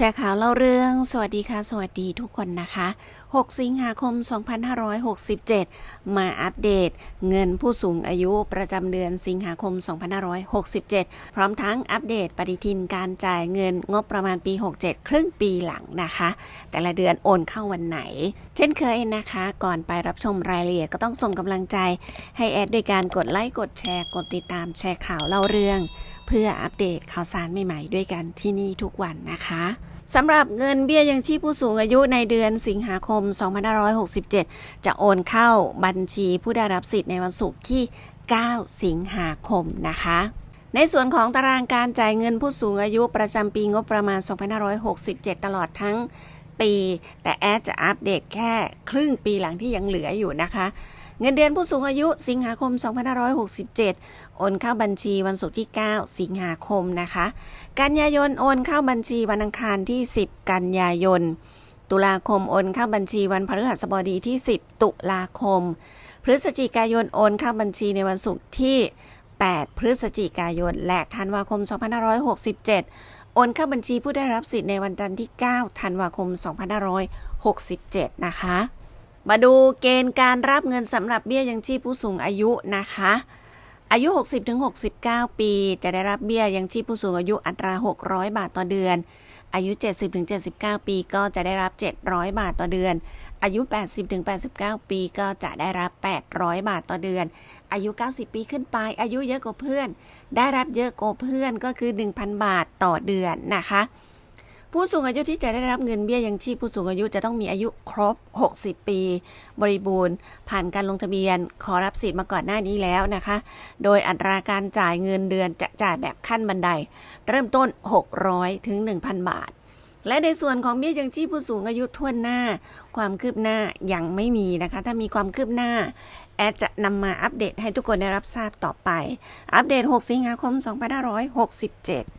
แชร์ข่าวเล่าเรื่องสวัสดีค่ะ สวัสดีทุกคนนะคะ 6 สิงหาคม 2567 มาอัปเดตเงินผู้สูงอายุประจำเดือนสิงหาคม 2567 พร้อมทั้งอัปเดตปฏิทินการจ่ายเงินงบประมาณปี 67 ครึ่งปีหลังนะคะ แต่ละเดือนโอนเข้าวันไหน เช่นเคยนะคะ ก่อนไปรับชมรายละเอียดก็ต้องส่งกำลังใจให้แอดด้วยการกดไลค์กดแชร์ กดติดตามแชร์ข่าวเล่าเรื่อง เพื่ออัปเดตข่าวสารใหม่ๆ ด้วยกันที่นี่ทุกวันนะคะ สำหรับเงินเบี้ยยังชีพผู้สูงอายุในเดือนสิงหาคม 2567 จะโอนเข้าบัญชีผู้ได้รับสิทธิ์ในวันศุกร์ที่ 9 สิงหาคมนะคะ ในส่วนของตารางการจ่ายเงินผู้สูงอายุประจำปีงบประมาณ 2567 ตลอดทั้งปี แต่แอดจะอัปเดตแค่ครึ่งปีหลังที่ยังเหลืออยู่นะคะ เงินเดือนผู้สูงอายุสิงหาคม 2567 โอนเข้าบัญชีวันศุกร์ที่ 9 สิงหาคมนะคะ กันยายนโอนเข้าบัญชีวันอังคารที่ 10 กันยายน ตุลาคมโอนเข้าบัญชีวันพฤหัสบดีที่ 10 ตุลาคม พฤศจิกายนโอนเข้าบัญชีในวันศุกร์ที่ 8 พฤศจิกายน และธันวาคม 2567 โอนเข้าบัญชีผู้ได้รับสิทธิ์ในวันจันทร์ที่ 9 ธันวาคม 2567 นะคะ มาดูเกณฑ์การรับเงินสำหรับเบี้ยยังชีพผู้สูงอายุนะคะ อายุ 60-69 ปี จะได้รับเบี้ยยังชีพผู้สูงอายุอัตรา 600 บาทต่อเดือน อายุ 70-79 ปีก็จะได้รับ 700 บาทต่อเดือน อายุ 80-89 ปีก็จะได้รับ 800 บาทต่อเดือน อายุ 90 ปีขึ้นไป อายุเยอะกว่าเพื่อน ได้รับเยอะกว่าเพื่อนก็คือ 1,000 บาทต่อเดือนนะคะ ผู้สูงอายุที่จะได้รับเงินเบี้ยยังชีพผู้สูงอายุจะต้องมีอายุครบ 60 ปี บริบูรณ์ ผ่านการลงทะเบียน ขอรับสิทธิ์มาก่อนหน้านี้แล้วนะคะ โดยอัตราการจ่ายเงินเดือนจะจ่ายแบบขั้นบันได เริ่มต้น 600 ถึง 1,000 บาท และในส่วนของเบี้ยยังชีพผู้สูงอายุทั่วหน้า ความคืบหน้ายังไม่มีนะคะ ถ้ามีความคืบหน้าแอดจะนำมาอัปเดตให้ทุกคนได้รับทราบต่อไป อัปเดต 6 สิงหาคม 2567